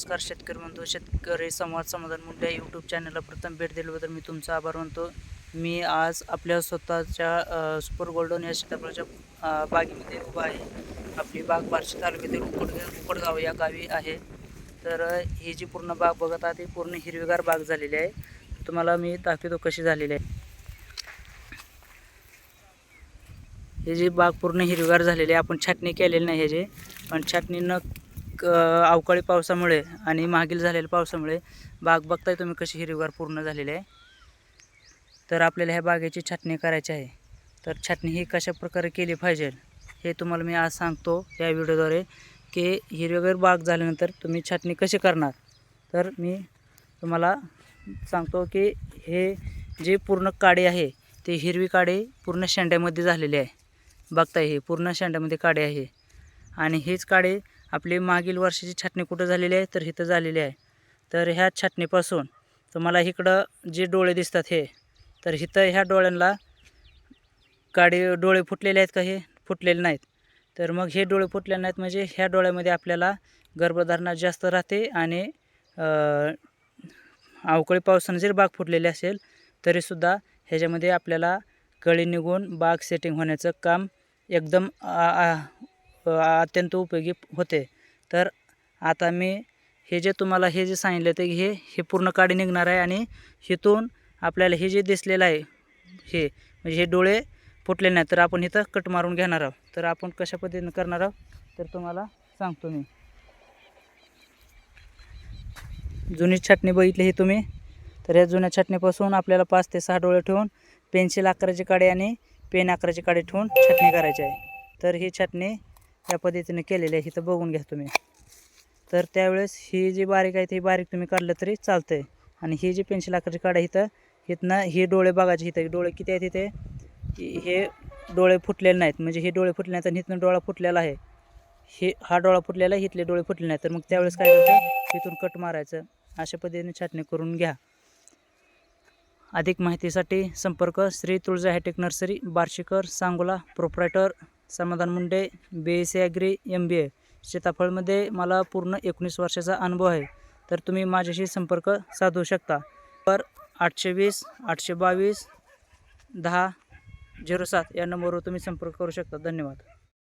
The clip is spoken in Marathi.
नमस्कार शेतकरी बंधू शेतकरी संवाद समाधान मुंडे यूट्यूब चॅनलला प्रथम भेट दिल्याबद्दल मी तुमचा आभार मानतो. मी आज आपल्या स्वतःच्या सुपर गोल्डन या सीताफळाच्या बागेमध्ये उभा आहे. आपली बाग बार्शी तालुक्यातील उकड उकडगाव या गावी आहे. तर ही जी पूर्ण बाग बघत आहात ही पूर्ण हिरवीगार बाग झालेली आहे. तुम्हाला मी दाखवतो कशी झालेली आहे. ही जी बाग पूर्ण हिरवीगार झालेली आहे आपण छाटणी केलेली नाही ह्याची पण छाटणी न अवकाळी पावसामुळे आणि मागील झालेल्या पावसामुळे बाग बघताय तुम्ही कशी हिरवीगार पूर्ण झालेली आहे. तर आपल्याला ह्या बागेची छाटणी करायची आहे. तर छाटणी ही कशा प्रकारे केली पाहिजे हे तुम्हाला मी आज सांगतो या व्हिडिओद्वारे की हिरवीगार बाग झाल्यानंतर तुम्ही छाटणी कशी करणार. तर मी तुम्हाला सांगतो की हे जे पूर्ण काडी आहे ते हिरवी काडी पूर्ण शेंड्यामध्ये झालेली आहे. बघताय हे पूर्ण शेंड्यामध्ये काडी आहे. आणि हीच काडी आपली मागील वर्षाची छाटणी कुठं झालेली आहे तर इथं झालेली आहे. तर ह्या छाटणीपासून तुम्हाला इकडं जे डोळे दिसतात हे तर इथं ह्या डोळ्यांना काडी डोळे फुटलेले आहेत का हे? फुटलेले नाहीत. तर मग हे डोळे फुटले नाहीत म्हणजे ह्या डोळ्यामध्ये आपल्याला गर्भधारणा जास्त राहते आणि अवकाळी पावसानं जरी बाग फुटलेली असेल तरीसुद्धा ह्याच्यामध्ये आपल्याला कळी निघून बाग सेटिंग होण्याचं काम एकदम अत्यंत उपयोगी होते. तर आता मी हे जे तुम्हाला हे जे सांगितलं ते हे हे पूर्ण काडी निघणार आहे आणि हिथून आपल्याला हे जे दिसलेलं आहे हे म्हणजे हे डोळे फुटले नाही तर आपण इथं कट मारून घेणार आहोत. तर आपण कशा पद्धतीने करणार आहोत तर तुम्हाला सांगतो मी. जुनी छाटणी बघितली ही तुम्ही. तर या जुन्या छाटणीपासून आपल्याला पाच ते सहा डोळे ठेवून पेन्सिल आकाराची काडी आणि पेन आकाराची काडी ठेवून छाटणी करायची आहे. तर ही छाटणी या पद्धतीने केलेली आहे इथं बघून घ्या तुम्ही. तर त्यावेळेस ही जी बारीक आहे ती बारीक तुम्ही काढलं तरी चालतं आहे आणि ही जी पेन्सिल आकाराची काढा इथं इथनं हे डोळे बघायचे इथं. डोळे किती आहेत इथे? हे डोळे फुटलेले नाहीत. म्हणजे हे डोळे फुटले नाहीत आणि इथनं डोळा फुटलेला आहे. हे हा डोळा फुटलेला आहे इथले डोळे फुटले नाहीत. तर मग त्यावेळेस काय करायचं? इथून कट मारायचं. अशा पद्धतीने छाटणी करून घ्या. अधिक माहितीसाठी संपर्क Shri Tulja hitech nursery Barshikar Sangola proprietor. Samadhan Munde B S C agri M B A सीताफळमध्ये मला पूर्ण एकोणीस वर्षाचा अनुभव आहे. तर तुम्ही माझ्याशी संपर्क साधू शकता. पर आठशे वीस आठशे बावीस दहा झिरो सात या नंबरवर तुम्ही संपर्क करू शकता. धन्यवाद.